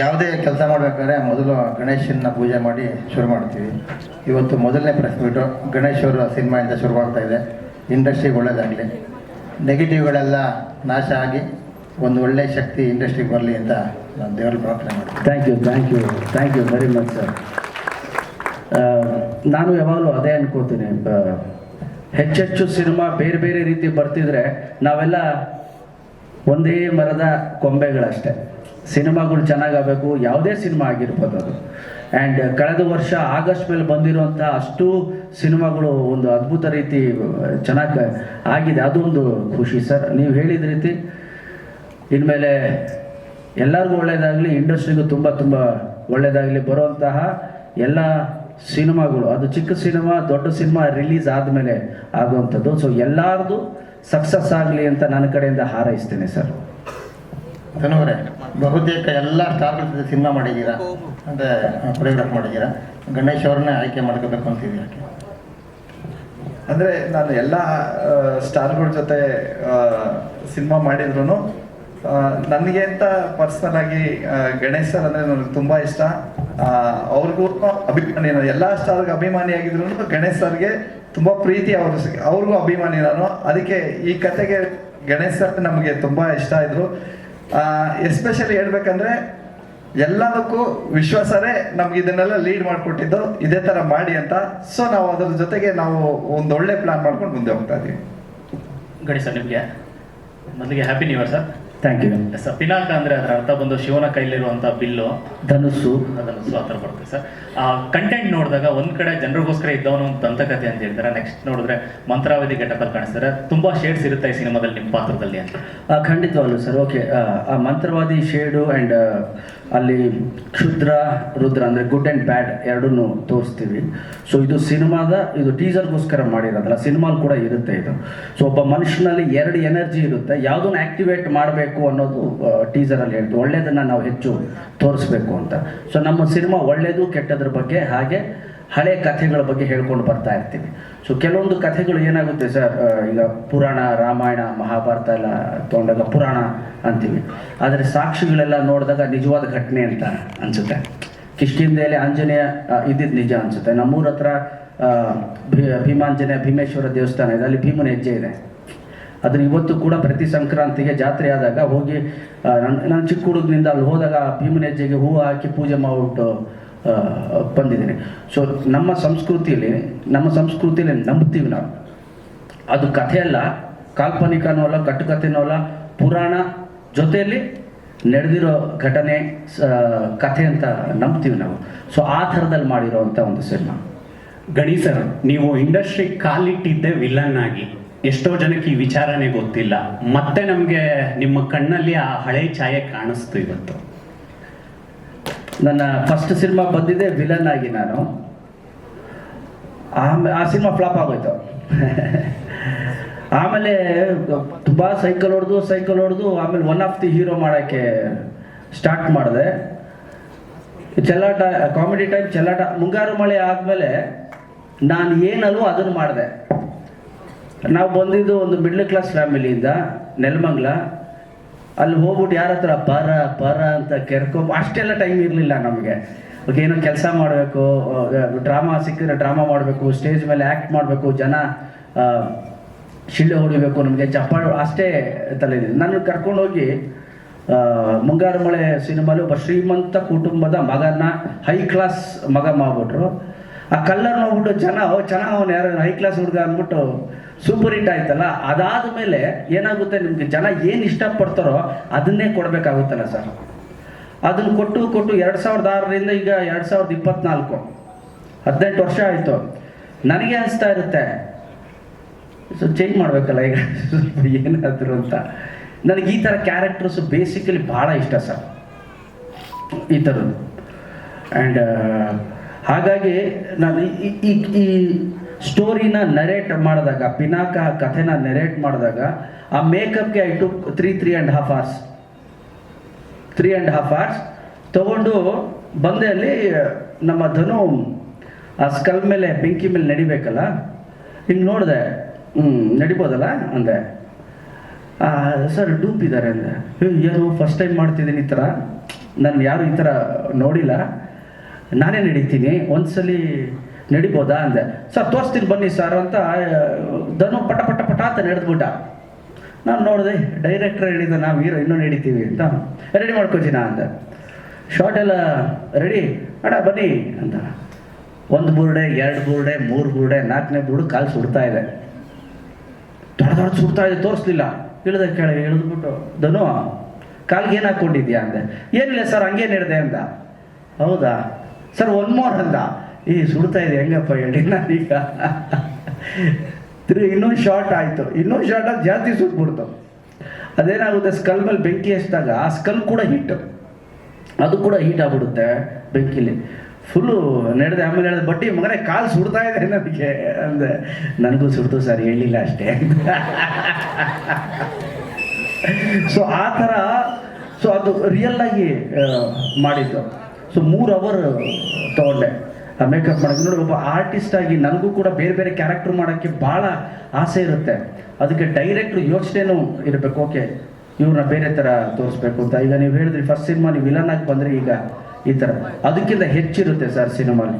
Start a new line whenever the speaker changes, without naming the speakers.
ಯಾವುದೇ ಕೆಲಸ ಮಾಡಬೇಕಾದ್ರೆ ಮೊದಲು ಗಣೇಶನ ಪೂಜೆ ಮಾಡಿ ಶುರು ಮಾಡ್ತೀವಿ. ಇವತ್ತು ಮೊದಲನೇ ಮೀಟು ಗಣೇಶ್ ಅವರು ಸಿನಿಮಾಯಿಂದ ಶುರುವಾಗ್ತಾ ಇದೆ. ಇಂಡಸ್ಟ್ರಿಗೆ ಒಳ್ಳೇದಾಗಲಿ. ನೆಗೆಟಿವ್ಗಳೆಲ್ಲ ನಾಶ ಆಗಿ ಒಂದು ಒಳ್ಳೆ ಶಕ್ತಿ ಇಂಡಸ್ಟ್ರಿಗೆ ಬರಲಿ ಅಂತ ನಾನು ದೇವರಲ್ಲಿ ಪ್ರಾರ್ಥನೆ ಮಾಡ್ತೀನಿ.
Thank you thank you thank you very much sir ನಾನು ಯಾವಾಗಲೂ ಅದೇ ಅನ್ಕೋತೀನಿ. ಹೆಚ್ಚೆಚ್ಚು ಸಿನಿಮಾ ಬೇರೆ ಬೇರೆ ರೀತಿ ಬರ್ತಿದ್ರೆ ನಾವೆಲ್ಲ ಒಂದೇ ಮರದ ಕೊಂಬೆಗಳಷ್ಟೇ. ಸಿನಿಮಾಗಳು ಚೆನ್ನಾಗಬೇಕು, ಯಾವುದೇ ಸಿನಿಮಾ ಆಗಿರ್ಬೋದು ಅದು. ಆ್ಯಂಡ್ ಕಳೆದ ವರ್ಷ ಆಗಸ್ಟ್ ಮೇಲೆ ಬಂದಿರುವಂಥ ಅಷ್ಟು ಸಿನಿಮಾಗಳು ಒಂದು ಅದ್ಭುತ ರೀತಿ ಚೆನ್ನಾಗಿ ಆಗಿದೆ. ಅದೊಂದು ಖುಷಿ ಸರ್. ನೀವು ಹೇಳಿದ ರೀತಿ ಇನ್ಮೇಲೆ ಎಲ್ಲರಿಗೂ ಒಳ್ಳೆಯದಾಗಲಿ, ಇಂಡಸ್ಟ್ರಿಗೂ ತುಂಬ ತುಂಬ ಒಳ್ಳೆಯದಾಗಲಿ ಬರುವಂತಹ ಎಲ್ಲ ಸಿನಿಮಾಗಳು. ಅದು ಚಿಕ್ಕ ಸಿನಿಮಾ, ದೊಡ್ಡ ಸಿನಿಮಾ ರಿಲೀಸ್ ಆದಮೇಲೆ ಆಗುವಂಥದ್ದು. ಸೊ ಎಲ್ಲರದು ಸಕ್ಸಸ್ ಆಗಲಿ ಅಂತ ನನ್ನ ಕಡೆಯಿಂದ ಹಾರೈಸ್ತೇನೆ ಸರ್.
ಧನುವರೇ ಬಹುತೇಕ ಎಲ್ಲ ಸ್ಟಾರ್ಗಳ ಜೊತೆ ಸಿನಿಮಾ ಮಾಡಿದ್ದೀರಾ? ಅಂದರೆ ಕೊರಿಯೋಗ್ರಾಫ್ ಮಾಡಿದ್ದೀರಾ? ಗಣೇಶ್ ಅವ್ರನ್ನೇ ಆಯ್ಕೆ ಮಾಡ್ಕೋಬೇಕು ಅಂತಿದ್ದೀರಾ ಯಾಕೆ
ಅಂದರೆ ನಾನು ಎಲ್ಲ ಸ್ಟಾರ್ಗಳ ಜೊತೆ ಸಿನಿಮಾ ಮಾಡಿದ್ರು ನನಗೆ ಅಂತ ಪರ್ಸ್ನಲ್ ಆಗಿ ಗಣೇಶ್ ಸರ್ ಅಂದರೆ ನನಗೆ ತುಂಬ ಇಷ್ಟ. ಅವ್ರಿಗೂ ಅಭಿಮಾನಿ, ನಾನು ಎಲ್ಲ ಸ್ಟಾರ್ಗೆ ಅಭಿಮಾನಿ ಆಗಿದ್ರು ಗಣೇಶ್ ಸರ್ಗೆ ತುಂಬ ಪ್ರೀತಿ ಅವರು ಅವ್ರಿಗೂ ಅಭಿಮಾನಿ ನಾನು. ಅದಕ್ಕೆ ಈ ಕತೆಗೆ ಗಣೇಶ್ ಸರ್ ನಮಗೆ ತುಂಬ ಇಷ್ಟ ಇದ್ರು. ಎಸ್ಪೆಷಲಿ ಹೇಳ್ಬೇಕಂದ್ರೆ ಎಲ್ಲದಕ್ಕೂ ವಿಶ್ವಾಸರೇ ನಮ್ಗೆ ಇದನ್ನೆಲ್ಲ ಲೀಡ್ ಮಾಡಿಕೊಟ್ಟಿದ್ದು. ಇದೇ ತರ ಮಾಡಿ ಅಂತ. ಸೊ ನಾವು ಅದರ ಜೊತೆಗೆ ನಾವು ಒಂದು ಒಳ್ಳೆ ಪ್ಲಾನ್ ಮಾಡ್ಕೊಂಡು ಮುಂದೆ ಹೋಗ್ತಾ ಇದೀವಿ.
ಗಣೇಶ್ ಸರ್ ನಿಮಗೆ ಮೊದಲಿಗೆ happy new year sir
thank you
sir Pinaka ಅಂದ್ರೆ ಅದರ ಅರ್ಥ ಬಂದು ಶಿವನ ಕೈಲಿರುವಂತಹ ಬಿಲ್ಲು.
ಧನುಸ್ಸು.
ಅದನ್ನು ಸೊ ಆ ಥರ ಬರುತ್ತೆ ಸರ್ ಆ ಕಂಟೆಂಟ್ ನೋಡಿದಾಗ ಒಂದ್ ಕಡೆ ಜನರಿಗೋಸ್ಕರ ಇದ್ದವನು ಒಂದು ದಂತಕಥೆ ಅಂತ ಹೇಳ್ತಾರೆ. ನೆಕ್ಸ್ಟ್ ನೋಡಿದ್ರೆ ಮಂತ್ರಾವಧಿ ಘಟಕಲ್ಲಿ ಕಾಣಿಸ್ತಾರೆ. ತುಂಬಾ ಶೇಡ್ಸ್ ಇರುತ್ತೆ ಈ ಸಿನಿಮಾದಲ್ಲಿ ನಿಮ್ಮ ಪಾತ್ರದಲ್ಲಿ ಅಂತ.
ಖಂಡಿತವಾಗ್ಲೂ ಸರ್ ಓಕೆ ಆ ಮಂತ್ರವಾದಿ ಶೇಡು ಆ್ಯಂಡ್ ಅಲ್ಲಿ ಕ್ಷುದ್ರ ರುದ್ರ ಅಂದರೆ ಗುಡ್ ಆ್ಯಂಡ್ ಬ್ಯಾಡ್ ಎರಡನ್ನು ತೋರಿಸ್ತೀವಿ. ಸೊ ಇದು ಸಿನಿಮಾದ ಇದು ಟೀಸರ್ಗೋಸ್ಕರ ಮಾಡಿರೋದಲ್ಲ ಸಿನಿಮಾಲ್ ಕೂಡ ಇರುತ್ತೆ ಇದು. ಸೊ ಒಬ್ಬ ಮನುಷ್ಯನಲ್ಲಿ ಎರಡು ಎನರ್ಜಿ ಇರುತ್ತೆ. ಯಾವುದನ್ನು ಆ್ಯಕ್ಟಿವೇಟ್ ಮಾಡಬೇಕು ಅನ್ನೋದು ಟೀಸರಲ್ಲಿ ಹೇಳ್ತೀವಿ ಒಳ್ಳೆಯದನ್ನು ನಾವು ಹೆಚ್ಚು ತೋರಿಸ್ಬೇಕು ಅಂತ. ಸೊ ನಮ್ಮ ಸಿನಿಮಾ ಒಳ್ಳೆಯದು ಕೆಟ್ಟದ್ರ ಬಗ್ಗೆ, ಹಾಗೆ ಹಳೆ ಕಥೆಗಳ ಬಗ್ಗೆ ಹೇಳ್ಕೊಂಡು ಬರ್ತಾ ಇರ್ತೀವಿ. ಸೊ ಕೆಲವೊಂದು ಕಥೆಗಳು ಏನಾಗುತ್ತೆ ಸರ್? ಈಗ ಪುರಾಣ, ರಾಮಾಯಣ, ಮಹಾಭಾರತ ಎಲ್ಲ ತೊಗೊಂಡಾಗ ಪುರಾಣ ಅಂತೀವಿ. ಆದರೆ ಸಾಕ್ಷಿಗಳೆಲ್ಲ ನೋಡಿದಾಗ ನಿಜವಾದ ಘಟನೆ ಅಂತ ಅನ್ಸುತ್ತೆ. ಕಿಷ್ಕಿಂದೆಯಲ್ಲಿ ಆಂಜನೇಯ ಇದ್ದಿದ್ದು ನಿಜ ಅನ್ಸುತ್ತೆ. ನಮ್ಮೂರ ಹತ್ರ ಭೀಮಾಂಜನೇಯ ಭೀಮೇಶ್ವರ ದೇವಸ್ಥಾನ ಇದೆ. ಅಲ್ಲಿ ಭೀಮನ ಹೆಜ್ಜೆ ಇದೆ. ಅದನ್ನ ಇವತ್ತು ಕೂಡ ಪ್ರತಿ ಸಂಕ್ರಾಂತಿಗೆ ಜಾತ್ರೆ ಆದಾಗ ಹೋಗಿ ನಾನು ಚಿಕ್ಕ ಹುಡುಗನಿಂದ ಅಲ್ಲಿ ಹೋದಾಗ ಭೀಮನ ಹೆಜ್ಜೆಗೆ ಹೂವು ಹಾಕಿ ಪೂಜೆ ಮಾಡಿಬಿಟ್ಟು ಬಂದಿದ್ದೀನಿ. ಸೊ ನಮ್ಮ ಸಂಸ್ಕೃತಿಯಲ್ಲಿ ನಮ್ಮ ಸಂಸ್ಕೃತಿಯಲ್ಲಿ ನಂಬ್ತೀವಿ ನಾವು. ಅದು ಕಥೆ ಅಲ್ಲ, ಕಾಲ್ಪನಿಕನೂ ಅಲ್ಲ, ಕಟ್ಟುಕಥೆನೂ ಅಲ್ಲ, ಪುರಾಣ ಜೊತೆಯಲ್ಲಿ ನಡೆದಿರೋ ಘಟನೆ ಕಥೆ ಅಂತ ನಂಬ್ತೀವಿ ನಾವು. ಸೊ ಆ ಥರದಲ್ಲಿ ಮಾಡಿರೋವಂಥ ಒಂದು ಸಿನಿಮಾ.
ಗಣಿ ಸರ್ ನೀವು ಇಂಡಸ್ಟ್ರಿ ಕಾಲಿಟ್ಟಿದ್ದೆ ವಿಲನ್ ಆಗಿ. ಎಷ್ಟೋ ಜನಕ್ಕೆ ಈ ವಿಚಾರನೇ ಗೊತ್ತಿಲ್ಲ. ಮತ್ತೆ ನಮಗೆ ನಿಮ್ಮ ಕಣ್ಣಲ್ಲಿ ಆ ಹಳೆ ಛಾಯೆ ಕಾಣಿಸ್ತು ಇವತ್ತು.
ನನ್ನ ಫಸ್ಟ್ ಸಿನಿಮಾ ಬಂದಿದೆ ವಿಲನ್ ಆಗಿ ನಾನು. ಆ ಸಿನಿಮಾ ಫ್ಲಾಪ್ ಆಗೋಯ್ತು. ಆಮೇಲೆ ತುಂಬ ಸೈಕಲ್ ಹೊಡೆದು ಸೈಕಲ್ ಹೊಡೆದು, ಆಮೇಲೆ ಒನ್ ಆಫ್ ದಿ ಹೀರೋ ಮಾಡೋಕ್ಕೆ ಸ್ಟಾರ್ಟ್ ಮಾಡಿದೆ. ಚೆಲ್ಲಾಟ ಕಾಮಿಡಿ ಟೈಮ್ ಚೆಲ್ಲಾಟ, ಮುಂಗಾರು ಮಳೆ ಆದಮೇಲೆ ನಾನು ಏನಲ್ವೋ ಅದನ್ನು ಮಾಡಿದೆ. ನಾವು ಬಂದಿದ್ದು ಒಂದು ಮಿಡ್ಲ್ ಕ್ಲಾಸ್ ಫ್ಯಾಮಿಲಿಯಿಂದ ನೆಲಮಂಗ್ಲ. ಅಲ್ಲಿ ಹೋಗ್ಬಿಟ್ಟು ಯಾರ ಹತ್ರ ಪರ ಪರ ಅಂತ ಕೆರ್ಕೊಂಬ, ಅಷ್ಟೆಲ್ಲ ಟೈಮ್ ಇರಲಿಲ್ಲ ನಮಗೆ. ಏನೋ ಕೆಲಸ ಮಾಡಬೇಕು ಡ್ರಾಮಾ ಸಿಕ್ಕಿದ್ರೆ ಡ್ರಾಮಾ ಮಾಡಬೇಕು ಸ್ಟೇಜ್ ಮೇಲೆ ಆ್ಯಕ್ಟ್ ಮಾಡಬೇಕು, ಜನ ಶಿಳ್ಳೆ ಹೊಡಿಬೇಕು, ನಮಗೆ ಚಪ್ಪಾಳು, ಅಷ್ಟೇ ತಲೆ ನಾನು ಕರ್ಕೊಂಡೋಗಿ ಮುಂಗಾರು ಮಳೆ ಸಿನಿಮಾಲಿ ಒಬ್ಬ ಶ್ರೀಮಂತ ಕುಟುಂಬದ ಮಗನ ಹೈ ಕ್ಲಾಸ್ ಮಗ ಮಾಡ್ಬಿಟ್ರು. ಆ ಕಲ್ಲರ್ ನೋಡ್ಬಿಟ್ಟು ಜನ ಚೆನ್ನಾಗಿ ಅವನು ಯಾರು ಹೈ ಕ್ಲಾಸ್ ಹುಡುಗ ಅಂದ್ಬಿಟ್ಟು ಸೂಪರ್ ಹಿಟ್ ಆಯ್ತಲ್ಲ, ಅದಾದ ಮೇಲೆ ಏನಾಗುತ್ತೆ ನಿಮ್ಗೆ ಜನ ಏನು ಇಷ್ಟಪಡ್ತಾರೋ ಅದನ್ನೇ ಕೊಡಬೇಕಾಗುತ್ತಲ್ಲ ಸರ್. ಅದನ್ನು ಕೊಟ್ಟು ಕೊಟ್ಟು ಎರಡು ಸಾವಿರದ ಆರರಿಂದ ಈಗ ಎರಡು ಸಾವಿರದ ಇಪ್ಪತ್ನಾಲ್ಕು. ಹದಿನೆಂಟು ವರ್ಷ ಆಯಿತು. ನನಗೆ ಅನಿಸ್ತಾ ಇರುತ್ತೆ. ಸೊ ಚೇಂಜ್ ಮಾಡಬೇಕಲ್ಲ ಈಗ. ಸ್ವಲ್ಪ ಏನಾದ್ರು ಅಂತ. ನನಗೆ ಈ ಥರ ಕ್ಯಾರೆಕ್ಟರ್ಸು ಬೇಸಿಕಲಿ ಭಾಳ ಇಷ್ಟ ಸರ್. ಈ ಥರದ್ದು ಆ್ಯಂಡ್ ಹಾಗಾಗಿ ನಾನು ಈ ಈ ಸ್ಟೋರಿನ ನರೇಟ್ ಮಾಡಿದಾಗ, ಪಿನಾಕ ಕಥೆನ ನರೇಟ್ ಮಾಡಿದಾಗ, ಆ ಮೇಕಪ್ಗೆ I two three three and half hours three and half hours ತಗೊಂಡು ಬಂದೆ ಅಲ್ಲಿ, ನಮ್ಮ ಧನು, ಆ ಸ್ಕಲ್ ಮೇಲೆ, ಬೆಂಕಿ ಮೇಲೆ ನಡಿಬೇಕಲ್ಲ? ಹಿಂಗೆ ನೋಡಿದೆ ಹ್ಞೂ ನಡಿಬೋದಲ್ಲ? ಅಂದೆ. ಸರ್, ಡೂಪ್ ಇದ್ದಾರೆ ಅಂದೆ. ಏನು ಫಸ್ಟ್ ಟೈಮ್ ಮಾಡ್ತಿದ್ದೀನಿ ಈ ಥರ. ನಾನು ಯಾರು ಈ ಥರ ನೋಡಿಲ್ಲ. ನಾನೇ ನಡೀತೀನಿ. ಒಂದ್ಸಲಿ ನಡಿಬೋದಾ ಅಂದೆ. ಸರ್, ತೋರಿಸ್ತೀನಿ ಬನ್ನಿ ಸರ್ ಅಂತ ಧನು ಪಟ ಪಟ ಪಟ ಅಂತ ನಡೆದ್ಬಿಟ್ಟ. ನಾನು ನೋಡಿದೆ ಡೈರೆಕ್ಟ್ರ್ ಹೇಳಿದ ನಾವು ಹೀರೋ ಇನ್ನೂ ನಡೀತೀವಿ ಅಂತ. ರೆಡಿ ಮಾಡ್ಕೋತೀನ ಅಂದೆ. ಶಾರ್ಟ್ ಎಲ್ಲ ರೆಡಿ ಅಡ ಬನ್ನಿ ಅಂತ. ಒಂದು ಬುರುಡೆ, ಎರಡು ಬುರುಡೆ, ಮೂರು ಬುರುಡೆ, ನಾಲ್ಕನೇ ಬುರುಡು ಕಾಲು ಸುಡ್ತಾ ಇದೆ. ದೊಡ್ಡ ದೊಡ್ಡ ಸುಡ್ತಾ ಇದೆ, ತೋರಿಸ್ಲಿಲ್ಲ. ಇಳಿದ ಕೆಳಗೆ ಇಳಿದ್ಬಿಟ್ಟು, ಧನು, ಕಾಲ್ಗೆ ಏನು ಹಾಕ್ಕೊಂಡಿದ್ಯಾ ಅಂದೆ. ಏನಿಲ್ಲ ಸರ್ ಹಂಗೇನು ಹಿಡ್ದೆ ಅಂದ. ಹೌದಾ? ಸರ್ ಒನ್ ಮೋರ್ ಅಂದ. ಈ ಸುಡ್ತಾ ಇದೆ, ಹೆಂಗಪ್ಪ ಹೇಳಿ? ನಾನೀಗ ತಿರುಗಿ ಇನ್ನೊಂದು ಶಾರ್ಟ್ ಆಯಿತು. ಇನ್ನೊಂದು ಶಾರ್ಟ್ ಆಗಿ ಜಾಸ್ತಿ ಸುಟ್ಬಿಡ್ತು ಅದೇನಾಗುತ್ತೆ ಸ್ಕಲ್ ಮೇಲೆ ಬೆಂಕಿ ಹಚ್ಚಿದಾಗ ಆ ಸ್ಕಲ್ ಕೂಡ ಹೀಟ್ ಅದು ಕೂಡ ಹೀಟ್ ಆಗ್ಬಿಡುತ್ತೆ ಬೆಂಕಿಲಿ. ಫುಲ್ಲು ನಡೆದೆ, ಆಮೇಲೆ ಹೇಳಿದೆ, ಬಟ್ಟಿ, ಮಗನೇ, ಕಾಲು ಸುಡ್ತಾ ಇದೆ ನನಗೆ. ಅಂದೆ, ನನಗೂ ಸುಡ್ತು ಸರ್, ಹೇಳಿಲ್ಲ ಅಷ್ಟೇ. ಸೊ ಆ ಥರ ಸೊ ಅದು ರಿಯಲ್ ಆಗಿ ಮಾಡಿದ್ದು. ಸೊ ಮೂರು ಅವರ್ ತಗೊಂಡೆ. ಮೇಕಪ್ ಮಾಡೋದು. ನೋಡಿ, ಒಬ್ಬ ಆರ್ಟಿಸ್ಟ್ ಆಗಿ ನನಗೂ ಕೂಡ ಬೇರೆ ಬೇರೆ ಕ್ಯಾರೆಕ್ಟರ್ ಮಾಡೋಕ್ಕೆ ಭಾಳ ಆಸೆ ಇರುತ್ತೆ. ಅದಕ್ಕೆ ಡೈರೆಕ್ಟ್ರು ಯೋಚನೆನೂ ಇರಬೇಕು. ಓಕೆ ಇವ್ರನ್ನ ಬೇರೆ ಥರ ತೋರಿಸ್ಬೇಕು ಅಂತ. ಈಗ ನೀವು ಹೇಳಿದ್ರಿ ಫಸ್ಟ್ ಸಿನಿಮಾ ನೀವು ವಿಲನ್ ಆಗಿ ಬಂದರೆ ಈಗ ಈ ಥರ ಅದಕ್ಕಿಂತ ಹೆಚ್ಚಿರುತ್ತೆ ಸರ್ ಸಿನಿಮಾಲಿ